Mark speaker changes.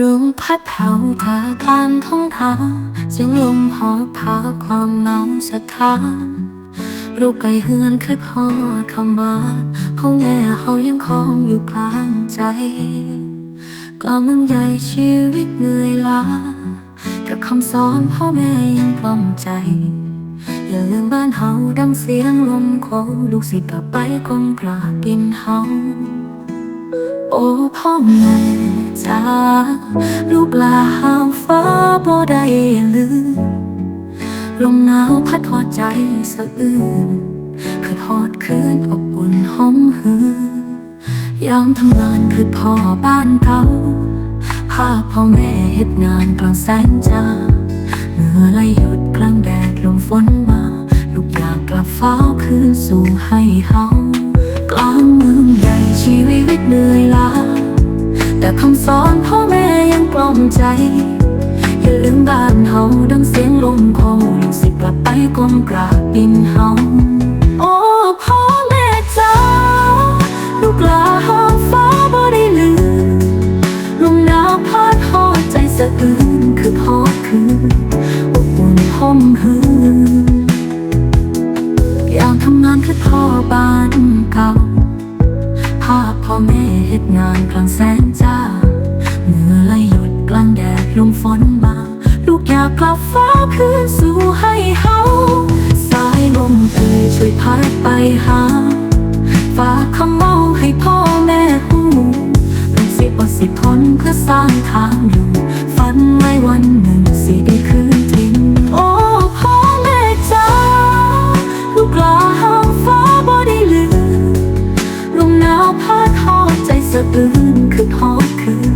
Speaker 1: ลมพัดเผาทาการท้องทาเสียงลมหอบพาความเหงาสะท้านรูปไก่เฮือนคือพ่อคำว่าขอแม่เฮายังคงอยู่กลางใจกำลังใหญ่ชีวิตเหนื่อยล้ากับคำสอนพ่อแม่ยังกล่อมใจ อย่าลืมบ้านเฮาดังเสียงลมโคลูกศิษย์กลับไปกลมกราบดินเฮาโอ้พ่อแม่ จ้าลูกลาห้ามฟ้าบ่ได้ลืมลมหนาวพัดทอใจสะอื้นคือทอดคืนอบอุ่นห้องหือยามทำงานคือพ่อบ้านเก่าพาพ่อแม่เฮ็ดงานกลางแสงจ้าเหงื่อไหลหยุดกลางแดดลมฝนมา ลูกอยากกลับฟ้าคืนสู่ให้เฮากลางเมืองใหญ่ชีวิตเหนื่อยล้า บ้านเฮาดังเสียงลมโคลูกสิกลับไปกลมกราบดินเฮาโอ้พ่อแม่จ้าลูกลาห้องฟ้าบ่ได้ลืมลมหนาวพัดหอดใจสะอื้นคือพอคืนอบอุ่นห่มหืนอยากทำงานคือพ่อบ้านเก่าภาพพ่อแม่เฮ็ดงานกลางแสงจ้าเหงื่อไหลหยุดกลางแดดลมฝนมา อยากกลับฟ้าคืนสู่ให้เฮาสายลมเอ่ยช่วยพัดไปหาฝากคำเมาให้พ่อแม่หูเป็นสิบอดสิทนเพื่อสร้างทางอยู่ ฝันไว้วันหนึ่งสิได้คืนจริงโอ้พ่อแม่จ้าลูกลาห้างฟ้าบ่ได้ลืมลมหนาวพัดทอดใจสะอื้นคือทอดคืน